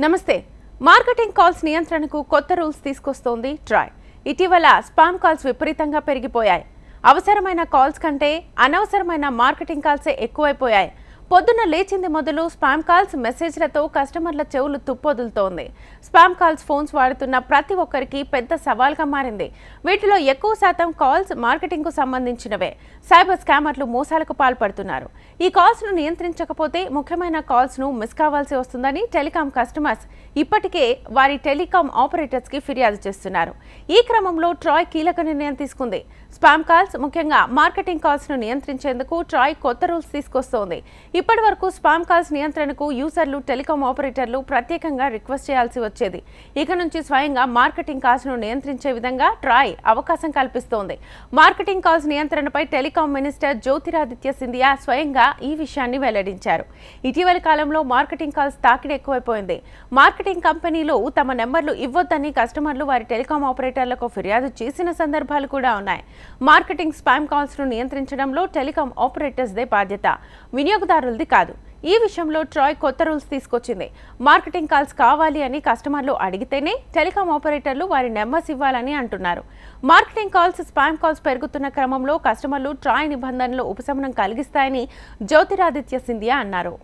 నమస్తే. Marketing calls నియంత్రణకు కొత్త రూల్స్ తీసుకొస్తోంది ట్రాయ్. ఇటీవల స్పామ్ కాల్స్ విపరీతంగా పెరిగిపోయాయి. అవసరమైన కాల్స్ కంటే అనవసరమైన మార్కెటింగ్ కాల్సే ఎక్కువైపోయాయి. పొద్దున్న లేచింది మొదలు స్పామ్ కాల్స్ మెసేజ్లతో కస్టమర్ల చెవులు తుప్పొదులుతోంది. స్పామ్ కాల్స్ ఫోన్స్ వాడుతున్న ప్రతి ఒక్కరికి పెద్ద సవాల్గా మారింది. వీటిలో ఎక్కువ శాతం కాల్స్ మార్కెటింగ్కు సంబంధించినవే. సైబర్ స్కామర్లు మోసాలకు పాల్పడుతున్నారు. ఈ కాల్స్ను నియంత్రించకపోతే ముఖ్యమైన కాల్స్ను మిస్ కావాల్సి వస్తుందని టెలికాం కస్టమర్స్ ఇప్పటికే వారి టెలికాం ఆపరేటర్స్కి ఫిర్యాదు చేస్తున్నారు. ఈ క్రమంలో ట్రాయ్ కీలక నిర్ణయం తీసుకుంది. స్పామ్ కాల్స్ ముఖ్యంగా మార్కెటింగ్ కాల్స్ను నియంత్రించేందుకు ట్రాయ్ కొత్త రూల్స్ తీసుకొస్తోంది. ఇప్పటి వరకు స్పామ్ కాల్స్ నియంత్రణకు యూజర్లు టెలికాం ఆపరేటర్లు ప్రత్యేకంగా రిక్వెస్ట్ చేయాల్సి వచ్చేది. ఇక నుంచి స్వయంగా మార్కెటింగ్ కాల్స్ను నియంత్రించే విధంగా ట్రాయ్ అవకాశం కల్పిస్తోంది. మార్కెటింగ్ కాల్స్ నియంత్రణపై టెలికాం మినిస్టర్ జ్యోతిరాదిత్య సింధియా స్వయంగా ఈ విషయాన్ని వెల్లడించారు. ఇటీవలి కాలంలో మార్కెటింగ్ కాల్స్ తాకిడి ఎక్కువైపోయింది. మార్కెటింగ్ కంపెనీలు తమ నెంబర్లు ఇవ్వొద్దని కస్టమర్లు వారి టెలికాం ఆపరేటర్లకు ఫిర్యాదు చేసిన సందర్భాలు కూడా ఉన్నాయి. మార్కెటింగ్ స్పామ్ కాల్స్ను నియంత్రించడంలో టెలికాం ఆపరేటర్స్దే బాధ్యత. కస్టమర్లది కాదు. ఈ విషయంలో ట్రాయ్ కొత్త రూల్స్ తీసుకొచ్చింది. మార్కెటింగ్ కాల్స్ కావాలి అని కస్టమర్లు అడిగితేనే టెలికాం ఆపరేటర్లు వారి నెంబర్స్ ఇవ్వాలని అంటున్నారు. మార్కెటింగ్ కాల్స్ స్పామ్ కాల్స్ పెరుగుతున్న క్రమంలో కస్టమర్లు ట్రాయ్ నిబంధనలు ఉపశమనం కలిగిస్తాయని జ్యోతిరాదిత్య సింధియా అన్నారు.